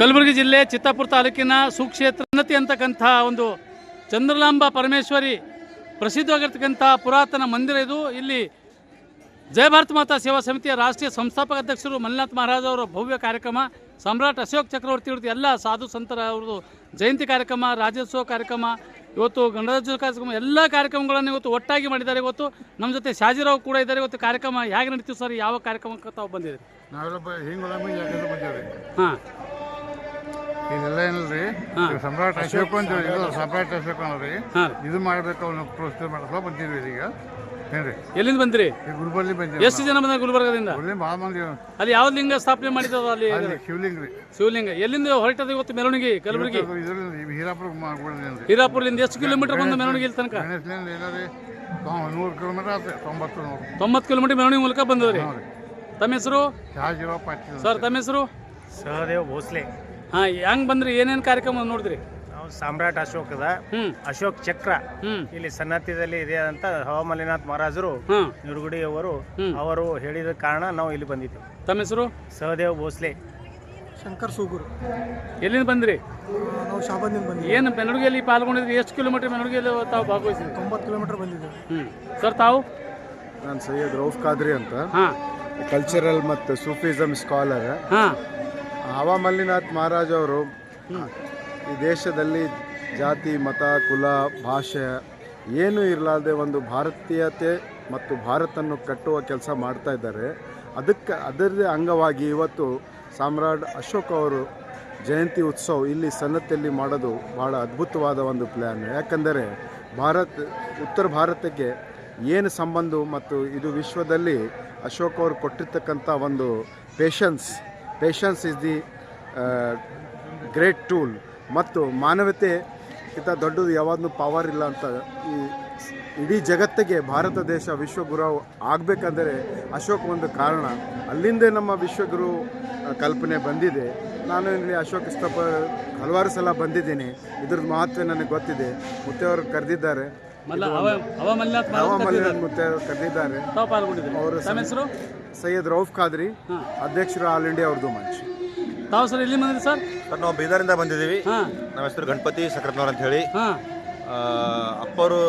ಕಲಬುರಗಿ ಜಿಲ್ಲೆ ಚಿತ್ತಾಪುರ ತಾಲೂಕಿನ ಸುಕ್ಷೇತ್ರ ಉನ್ನತಿ ಅಂತಕ್ಕಂಥ ಒಂದು ಚಂದ್ರಲಾಂಬ ಪರಮೇಶ್ವರಿ ಪ್ರಸಿದ್ಧವಾಗಿರ್ತಕ್ಕಂಥ ಪುರಾತನ ಮಂದಿರ ಇದು. ಇಲ್ಲಿ ಜಯ ಭಾರತ ಮಾತಾ ಸೇವಾ ಸಮಿತಿಯ ರಾಷ್ಟ್ರೀಯ ಸಂಸ್ಥಾಪಕ ಅಧ್ಯಕ್ಷರು ಮಲ್ಲಿನಾಥ್ ಮಹಾರಾಜ್ ಅವರ ಭವ್ಯ ಕಾರ್ಯಕ್ರಮ ಸಮ್ರಾಟ್ ಅಶೋಕ್ ಚಕ್ರವರ್ತಿ ಅವ್ರದ್ದು ಎಲ್ಲ ಸಾಧು ಸಂತರ ಅವ್ರದ್ದು ಜಯಂತಿ ಕಾರ್ಯಕ್ರಮ ರಾಜ್ಯೋತ್ಸವ ಕಾರ್ಯಕ್ರಮ ಇವತ್ತು ಗಣರಾಜ್ಯೋತ್ಸವ ಕಾರ್ಯಕ್ರಮ ಎಲ್ಲ ಕಾರ್ಯಕ್ರಮಗಳನ್ನು ಇವತ್ತು ಒಟ್ಟಾಗಿ ಮಾಡಿದ್ದಾರೆ. ಇವತ್ತು ನಮ್ಮ ಜೊತೆ ಶಾಜಿರಾವ್ ಕೂಡ ಇದ್ದಾರೆ. ಇವತ್ತು ಕಾರ್ಯಕ್ರಮ ಹೇಗೆ ನಡೀತೀವಿ ಸರ್? ಯಾವ ಕಾರ್ಯಕ್ರಮಕ್ಕೆ ತಾವು ಬಂದಿದ್ದೀರಿ? ನಾವೆಲ್ಲ ಹಾಂ. ಇದೆಲ್ಲ ಏನಲ್ರಿ? ಸಮ್ರಾಟ್ ಅಶೋಕ್ ಅಂತ ಇದು ಸಮ್ರಾಟ್ ಅಶೋಕ್ ಅನ್ನೋರಿ ಹಾಂ. ಇದು ಮಾಡಬೇಕು ಅವನು ಪ್ರೋತ್ಸಾಹ ಮಾಡಲ್ಲ ಬಂದಿದ್ವಿ ಈಗ ಏನ್ರಿ? ಎಲ್ಲಿಂದ ಬಂದಿರಿ? ಗುಲ್ಬರ್ಲಿ ಬಂದಿವಿ ಎಷ್ಟು ಜನ ಬಂದ ಗುಲ್ಬರ್ಗದಿಂದ? ಗುಲ್ಬರ್ಲಿ ಭಾಳ ಮಂದಿ ಅಲ್ಲಿ ಯಾವ ಲಿಂಗ ಸ್ಥಾಪನೆ ಮಾಡಿದ್ರು ಅಲ್ಲಿ? ಅಲ್ಲಿ ಶಿವಲಿಂಗ ರೀ. ಶಿವಲಿಂಗ. ಎಲ್ಲಿಂದ ಹೊರಟದ ಇವತ್ತು ಮೆರವಣಿಗೆ ಕಲಬುರಗಿ? ಹೀರಾಪುರ ಹೀರಾಪುರದಿಂದ ಎಷ್ಟು ಕಿಲೋಮೀಟರ್ ಬಂದ ಮೆರವಣಿಗೆ ಇಲ್ಲಿ ತನಕ? ನೂರು ಕಿಲೋಮೀಟರ್ ಆತ ತೊಂಬತ್ತು ತೊಂಬತ್ತು ಕಿಲೋಮೀಟರ್ ಮೆರವಣಿಗೆ ಮೂಲಕ ಬಂದವ್ರಿ ಹ್ಞೂ ರೀ. ತಮ್ಮ ಹೆಸರು? ಸರ್ ತಮ್ಮ ಹೆಸರು? ಸಹದೇವ್ ಭೋಸ್ಲೆ. ಹಾಂ ಹೆಂಗ್ ಬಂದ್ರಿ? ಏನೇನು ಕಾರ್ಯಕ್ರಮ ನೋಡಿದ್ರಿ? ನಾವು ಸಾಮ್ರಾಟ್ ಅಶೋಕದ ಹ್ಞೂ ಅಶೋಕ್ ಚಕ್ರ. ಹ್ಞೂ ಇಲ್ಲಿ ಸನ್ನತಿದಲ್ಲಿ ಇದೆ ಅಂತ ಹವಾಮಲಿನಾಥ್ ಮಹಾರಾಜರು ನಿರ್ಗುಡಿ ಅವರು ಹ್ಮ್. ಅವರು ಹೇಳಿದ ಕಾರಣ ನಾವು ಇಲ್ಲಿ ಬಂದಿದ್ದೇವೆ. ತಮ್ಮ ಹೆಸರು? ಸಹದೇವ್ ಭೋಸ್ಲೆ. ಶಂಕರ್ ಸೂಗುರು. ಎಲ್ಲಿಂದ ಬಂದ್ರಿ? ನಾವು ಶಾಬಾದಿಂದ ಬಂದಿದ್ದೀವಿ. ಏನು ಮೆರವಣಿಗೆಯಲ್ಲಿ ಪಾಲ್ಗೊಂಡಿದ್ರಿ ಎಷ್ಟು ಕಿಲೋಮೀಟರ್ ಮೆರವಣಿಗೆಯಲ್ಲಿ ತಾವು ಭಾಗವಹಿಸಿದ್ರಿ ತೊಂಬತ್ತು ಕಿಲೋಮೀಟರ್ ಬಂದಿದ್ದೀವಿ. ಹ್ಞೂ ಸರ್ ತಾವು? ನಾನು ಸೈಯದ್ ರೌಫ್ ಖಾದ್ರಿ ಅಂತ. ಹಾಂ. ಕಲ್ಚರಲ್ ಮತ್ತು ಸೂಫಿಸಮ್ ಸ್ಕಾಲರ್ ಹಾಂ. ಹವಾ ಮಲ್ಲಿನಾಥ್ ಮಹಾರಾಜ್ ಅವರು, ಈ ದೇಶದಲ್ಲಿ ಜಾತಿ, ಮತ, ಕುಲ, ಭಾಷೆ ಏನೂ ಇರಲಾರ್ದೆ ಒಂದು ಭಾರತೀಯತೆ ಮತ್ತು ಭಾರತನ್ನು ಕಟ್ಟುವ ಕೆಲಸ ಮಾಡ್ತಾ ಇದ್ದಾರೆ. ಅದಕ್ಕೆ ಅದರದೇ ಅಂಗವಾಗಿ ಇವತ್ತು ಸಾಮ್ರಾಟ್ ಅಶೋಕ್ ಅವರು ಜಯಂತಿ ಉತ್ಸವ ಇಲ್ಲಿ ಸನ್ನತಿಯಲ್ಲಿ ಮಾಡೋದು ಭಾಳ ಅದ್ಭುತವಾದ ಒಂದು ಪ್ಲ್ಯಾನ್ ಯಾಕಂದರೆ ಭಾರತ್, ಉತ್ತರ ಭಾರತಕ್ಕೆ ಏನು ಸಂಬಂಧ ಮತ್ತು ಇದು ವಿಶ್ವದಲ್ಲಿ ಅಶೋಕ್ ಅವರು ಕೊಟ್ಟಿರ್ತಕ್ಕಂಥ ಒಂದು patience patience is the great tool ಮತ್ತು ಮಾನವತೆ ಇಂತ ದೊಡ್ಡದು ಯಾವಾಗಲೂ ಪವರ್ ಇಲ್ಲ ಅಂತ ಈ ಇಡೀ ಜಗತ್ತಿಗೆ ಭಾರತ ದೇಶ ವಿಶ್ವಗುರು ಆಗಬೇಕಂದರೆ ಅಶೋಕ್ ಒಂದು ಕಾರಣ. ಅಲ್ಲಿಂದೇ ನಮ್ಮ ವಿಶ್ವಗುರು ಕಲ್ಪನೆ ಬಂದಿದೆ. ನಾನು ಇಲ್ಲಿ ಅಶೋಕ್ ಸ್ತಪ ಹಲವಾರು ಸಲ ಬಂದಿದ್ದೀನಿ. ಇದ್ರದ್ದು ಮಹತ್ವ ನನಗೆ ಗೊತ್ತಿದೆ. ಮುತ್ತೆಯವರು ಕರೆದಿದ್ದಾರೆ. ಹವಾಮಲ್ಯ ಮುತ್ತೆಯವರು ಕರೆದಿದ್ದಾರೆ. ಅವರು ಸೈಯದ್ ರೌಫ್ ಖಾದ್ರಿ ಅಧ್ಯಕ್ಷರು ಆಲ್ ಇಂಡಿಯಾ ಉರ್ದು ಮಂಚ್. ತಾವು ಸರ್ ಎಲ್ಲಿ ಬಂದ್ರಿ ಸರ್? ಸರ್ ನಾವು ಬೀದರಿಂದ ಬಂದಿದ್ದೀವಿ. ಹಾಂ. ನಮ್ಮ ಹೆಸರು ಗಣಪತಿ ಸಕ್ರತ್ನವ್ರ ಅಂತ ಹೇಳಿ. ಅಪ್ಪರು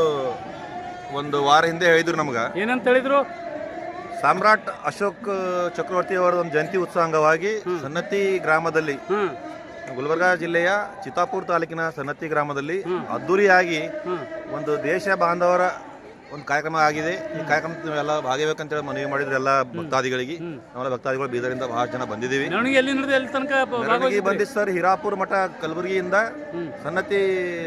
ಒಂದು ವಾರ ಹಿಂದೆ ಹೇಳಿದ್ರು ನಮ್ಗೆ. ಏನಂತ ಹೇಳಿದ್ರು? ಸಾಮ್ರಾಟ್ ಅಶೋಕ್ ಚಕ್ರವರ್ತಿ ಅವರ ಒಂದು ಜಯಂತಿ ಉತ್ಸವ ಅಂಗವಾಗಿ ಸನ್ನತಿ ಗ್ರಾಮದಲ್ಲಿ ಗುಲ್ಬರ್ಗ ಗುಲ್ಬರ್ಗಾ ಜಿಲ್ಲೆಯ ಚಿತ್ತಾಪುರ್ ತಾಲೂಕಿನ ಸನ್ನತಿ ಗ್ರಾಮದಲ್ಲಿ ಅದ್ದೂರಿಯಾಗಿ ಒಂದು ದೇಶ ಬಾಂಧವರ ಒಂದು ಕಾರ್ಯಕ್ರಮ ಆಗಿದೆ. ಈ ಕಾರ್ಯಕ್ರಮ ಎಲ್ಲ ಹೇಳಿ ಮನವಿ ಮಾಡಿದ್ರೆ ಎಲ್ಲ ಭಕ್ತಾದಿಗಳಿಗೆ. ನಾವೆಲ್ಲ ಭಕ್ತಾದಿಗಳು ಬೀದರಿಂದ ಬಹಳ ಜನ ಬಂದಿದ್ದೀವಿ. ಮೆರವಣಿಗೆ ಎಲ್ಲಿ ನಡೆದು ಎಲ್ಲಿ ತನಕ ಬ- ಮೆರವಣಿಗೆ ಬಂದಿದ್ದು ಸರ್ ಹಿರಾಪುರ ಮಠ ಕಲಬುರಗಿಯಿಂದ ಸನ್ನತಿ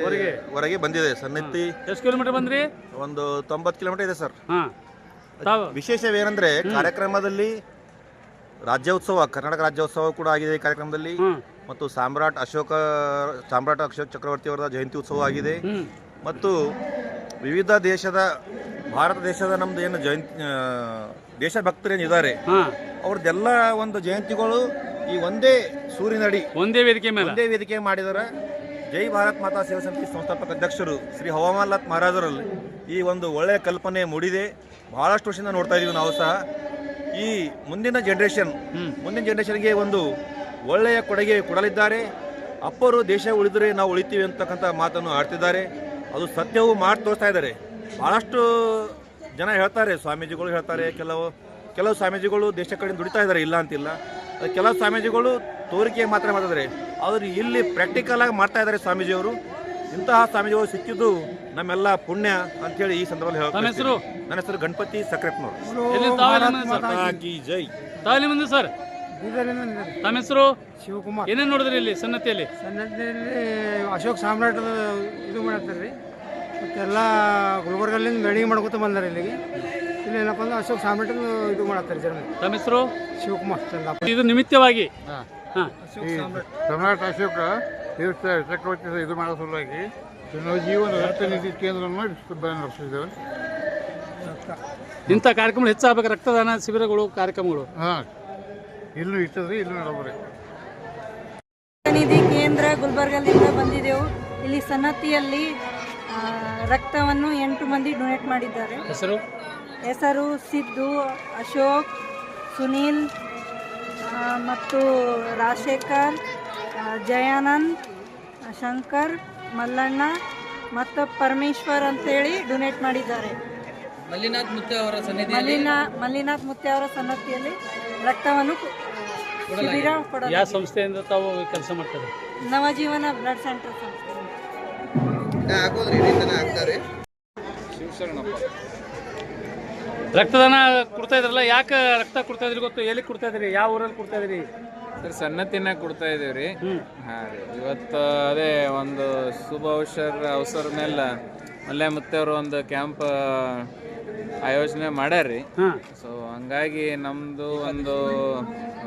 ವರೆಗೆ? ಬಂದಿದೆ ಸನ್ನತಿ ಎಷ್ಟು ಕಿಲೋಮೀಟರ್ ಬಂದ್ರಿ? ಒಂದು ತೊಂಬತ್ತು ಕಿಲೋಮೀಟರ್ ಇದೆ ಸರ್. ವಿಶೇಷವೇನೆಂದ್ರೆ ಕಾರ್ಯಕ್ರಮದಲ್ಲಿ ರಾಜ್ಯೋತ್ಸವ ಕರ್ನಾಟಕ ರಾಜ್ಯೋತ್ಸವ ಕೂಡ ಆಗಿದೆ ಈ ಕಾರ್ಯಕ್ರಮದಲ್ಲಿ. ಮತ್ತು ಸಾಮ್ರಾಟ್ ಅಶೋಕ ಸಾಮ್ರಾಟ್ ಅಶೋಕ್ ಚಕ್ರವರ್ತಿ ಅವರ ಜಯಂತಿ ಉತ್ಸವ ಆಗಿದೆ. ಮತ್ತು ವಿವಿಧ ದೇಶದ ಭಾರತ ದೇಶದ ನಮ್ದು ಏನು ಜಯಂತಿ ಆ, ದೇಶಭಕ್ತರೇನಿದ್ದಾರೆ ಹಾಂ. ಅವ್ರದ್ದೆಲ್ಲ ಒಂದು ಜಯಂತಿಗಳು ಈ ಒಂದೇ ಸೂರಿನಡಿ ಒಂದೇ ವೇದಿಕೆ ಮೇಲೆ. ಒಂದೇ ವೇದಿಕೆ ಮಾಡಿದರ. ಜೈ ಭಾರತ್ ಮಾತಾ ಸೇವಾ ಸಮಿತಿ ಸಂಸ್ಥಾಪಕ ಅಧ್ಯಕ್ಷರು ಶ್ರೀ ಹವಾಮಾನ್ಲಾಥ್ ಮಹಾರಾಜರಲ್ಲಿ ಈ ಒಂದು ಒಳ್ಳೆಯ ಕಲ್ಪನೆ ಮೂಡಿದೆ. ಬಹಳಷ್ಟು ವರ್ಷದಿಂದ ನೋಡ್ತಾ ಇದೀವಿ ನಾವು ಸಹ. ಈ ಮುಂದಿನ ಜನ್ರೇಷನ್ ಮುಂದಿನ ಜನ್ರೇಷನ್ಗೆ ಒಂದು ಒಳ್ಳೆಯ ಕೊಡುಗೆ ಕೊಡಲಿದ್ದಾರೆ. ಅಪ್ಪರು ದೇಶ ಉಳಿದರೆ ನಾವು ಉಳಿತೀವಿ ಅಂತಕ್ಕಂಥ ಮಾತನ್ನು ಆಡ್ತಿದ್ದಾರೆ. ಅದು ಸತ್ಯವೂ ಮಾಡಿ ತೋರಿಸ್ತಾ ಇದ್ದಾರೆ. ಬಹಳಷ್ಟು ಜನ ಹೇಳ್ತಾರೆ ಸ್ವಾಮೀಜಿಗಳು ಹೇಳ್ತಾರೆ ಕೆಲವು ಕೆಲವು ಸ್ವಾಮೀಜಿಗಳು ದೇಶ ಕಡೆ ದುಡಿತಾ ಇದ್ದಾರೆ ಇಲ್ಲ ಅಂತಿಲ್ಲ. ಕೆಲವು ಸ್ವಾಮೀಜಿಗಳು ತೋರಿಕೆ ಮಾತ್ರ ಮಾಡಿದ್ರೆ ಅವರು ಇಲ್ಲಿ ಪ್ರಾಕ್ಟಿಕಲ್ ಆಗಿ ಮಾಡ್ತಾ ಇದ್ದಾರೆ ಸ್ವಾಮೀಜಿಯವರು. ಇಂತಹ ಸ್ವಾಮೀಜಿಗಳು ಸಿಕ್ಕಿದ್ದು ನಮ್ಮೆಲ್ಲ ಪುಣ್ಯ ಅಂತೇಳಿ ಈ ಸಂದರ್ಭದಲ್ಲಿ ಹೇಳ್ತಾರೆ ನನ್ನ ಹೆಸರು ಗಣಪತಿ ಸಕ್ರೆಪ್ನವರು. ಜೈ ತಾಯಿ ಸರ್. ತಮ್ಮ ಹೆಸರು? ಶಿವಕುಮಾರ್. ಏನೇನು ನೋಡಿದ್ರಿ ಇಲ್ಲಿ ಸನ್ನತಿಯಲ್ಲಿ? ಸನ್ನತಿಯಲ್ಲಿ ಅಶೋಕ್ ಸಾಮ್ರಾಟದ ಇದು ಮಾಡ್ತಾರ್ರಿ. ರೀ ಮತ್ತೆಲ್ಲ ಗುಲ್ಬರ್ಗಲ್ಲಿಂದ ಮೆರವಣಿಗೆ ಮಾಡ್ಕೊತ ಬಂದಾರೆ ಇಲ್ಲಿಗೆ. ಇಲ್ಲಿ ಏನಪ್ಪ ಅಂದ್ರೆ ಅಶೋಕ್ ಸಾಮ್ರಾಟ್ ಇದು ಮಾಡತ್ತಾರೆ ಜನ ತಮ್ಮ ಹೆಸರು? ಶಿವಕುಮಾರ್ ಚಂದಪ್ಪ ಇದು ನಿಮಿತ್ತವಾಗಿ? ಹಾಂ. ಈ ಸಮ್ರಾಟ್ ಅಶೋಕ ಚಕ್ರವರ್ತಿ ಇದು ಮಾಡೋ ಸಲುವಾಗಿ ನಾವು ಜೀವನ ರಕ್ತನಿಧಿ ಕೇಂದ್ರವನ್ನು ನಡೆಸಿದ್ದೇವೆ ಇಂಥ ಕಾರ್ಯಕ್ರಮ ಹೆಚ್ಚಾಗಬೇಕು. ರಕ್ತದಾನ ಶಿಬಿರಗಳು ಕಾರ್ಯಕ್ರಮಗಳು. ಹಾಂ. ಇಲ್ಲೂ ಇಟ್ಟದ್ರಿ ಇಲ್ಲೂ ನಡಬ್ರಿ ನಿಧಿ ಕೇಂದ್ರ ಗುಲ್ಬರ್ಗದಿಂದ ಬಂದಿದ್ದೆವು ಇಲ್ಲಿ ಸನ್ನತಿಯಲ್ಲಿ ರಕ್ತವನ್ನು ಎಂಟು ಮಂದಿ ಡೊನೇಟ್ ಮಾಡಿದ್ದಾರೆ. ಹೆಸರು? ಹೆಸರು ಸಿದ್ದು ಅಶೋಕ್ ಸುನೀಲ್ ಮತ್ತು ರಾಜಶೇಖರ್ ಜಯಾನಂದ್ ಶಂಕರ್ ಮಲ್ಲಣ್ಣ ಮತ್ತು ಪರಮೇಶ್ವರ್ ಅಂತೇಳಿ ಡೊನೇಟ್ ಮಾಡಿದ್ದಾರೆ. ಮಲ್ಲಿನಾಥ್ ಮುತ್ತೆ ಅವರ ಸನ್ನಿಧಿ ಮಲ್ಲಿನ ಮಲ್ಲಿನಾಥ್ ಮುತ್ತೆ ಅವರ ಸನ್ನತಿಯಲ್ಲಿ ರಕ್ತವನ್ನು ಶಿಬಿರ ಕೊಡಲಾಗಿದೆ. ಯಾವ ಸಂಸ್ಥೆಯಿಂದ ತಾವು ಕೆಲಸ ಮಾಡ್ತಾರೆ? ನವಜೀವನ ಬ್ಲಡ್ ಸೆಂಟರ್ ಸಂಸ್ಥೆ. ರಕ್ತದಾನ ಕೊಡ್ತಾ ಇದ್ರಲ್ಲ ಯಾಕೆ ರಕ್ತ ಕೊಡ್ತಾ ಇದ್ರಿ ಗೊತ್ತು? ಎಲ್ಲಿ ಕೊಡ್ತಾ ಇದ್ರಿ? ಯಾವ ಊರಲ್ಲಿ ಕೊಡ್ತಾ ಇದ್ರಿ? ಸರ್ ಸನ್ನತಿನ ಕೊಡ್ತಾ ಇದೀವಿ ರೀ. ಹ್ಮ್. ಹಾಂ ರೀ. ಇವತ್ತು ಅದೇ ಒಂದು ಶುಭ ಅವಸರ ಅವಸರ ಮೇಲೆ ಮಲ್ಲೆ ಮುತ್ತೆಯವರು ಒಂದು ಕ್ಯಾಂಪ್ ಆಯೋಜನೆ ಮಾಡ್ಯಾರ್ರಿ. ಹಾ. ಸೊ ಹಂಗಾಗಿ ನಮ್ದು ಒಂದು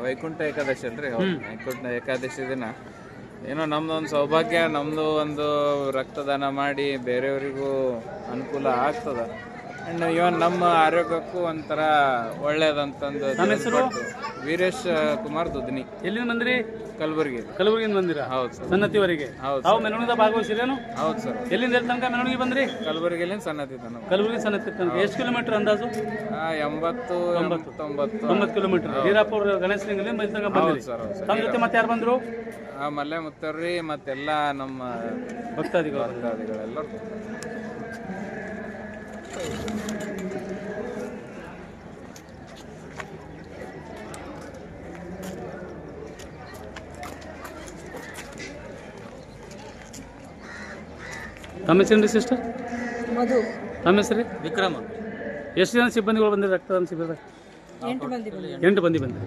ವೈಕುಂಠ ಏಕಾದಶಿ ಅಲ್ರಿ ಹೌದು. ವೈಕುಂಠ ಏಕಾದಶಿ ದಿನ. ಏನೋ ನಮ್ದು ಒಂದು ಸೌಭಾಗ್ಯ ನಮ್ದು ಒಂದು ರಕ್ತದಾನ ಮಾಡಿ ಬೇರೆಯವರಿಗೂ ಅನುಕೂಲ ಆಗ್ತದ. ಆ್ಯಂಡ್ ಇವನ್ ನಮ್ಮ ಆರೋಗ್ಯಕ್ಕೂ ಒಂಥರ ಒಳ್ಳೇದಂತಂದು ನಮ್ಮ ಹೆಸರು? ವೀರೇಶ್ ಕುಮಾರ್ ದುದ್ನಿ. ಎಲ್ಲಿಂದ ಬಂದ್ರಿ? ಕಲಬುರಗಿ. ಕಲಬುರಗಿಯಿಂದ ಬಂದಿರ? ಹೌದು ಸರ್. ಸನ್ನತಿವರೆಗೆ ಹೌದು ತಾವು ಮೆರವಣಿಗೆ ಭಾಗವಹಿಸಿದೇನು ಹೌದು ಸರ್. ಎಲ್ಲಿಂದ ಎಲ್ಲಿ ತನಕ ಮೆರವಣಿಗೆ ಬಂದ್ರಿ? ಕಲಬುರಗಿಯಲ್ಲಿ ಸನ್ನತಿ ತನಕ ಕಲಬುರಗಿ ಸನ್ನತಿ ತನಕ ಎಷ್ಟು ಕಿಲೋಮೀಟರ್ ಅಂದಾಜು? ಎಂಬತ್ತು ಎಂಬತ್ತೊಂಬತ್ತು. ತೊಂಬತ್ತು ಕಿಲೋಮೀಟರ್. ವೀರಾಪುರ ಗಣೇಶ ಲಿಂಗಲ್ಲಿ ತನಕ ಬಂದ್ರಿ. ಸರ್ ತಮ್ಮ ಜೊತೆ ಮತ್ತೆ ಯಾರು ಬಂದ್ರು? ಮಲ್ಲೆ ಮುತ್ತರ್ರಿ ಮತ್ತೆಲ್ಲ ನಮ್ಮ ಭಕ್ತಾದಿಗಳು. ಭಕ್ತಾದಿಗಳೆಲ್ಲರೂ. ತಮ್ಮ ಹೆಸರೇನ್ರಿ ಸಿಸ್ಟರ್ ಮಧು ತಮ್ಮ ಹೆಸರು ವಿಕ್ರಮ ಎಷ್ಟು ಜನ ಸಿಬ್ಬಂದಿಗಳು ಬಂದಿರಿ ರಕ್ತದಾನ ಶಿಬಿರದಾಗ ಎಂಟು ಮಂದಿ ಬಂದಿದ್ದಾರೆ ಎಂಟು ಮಂದಿ ಬಂದಿರಿ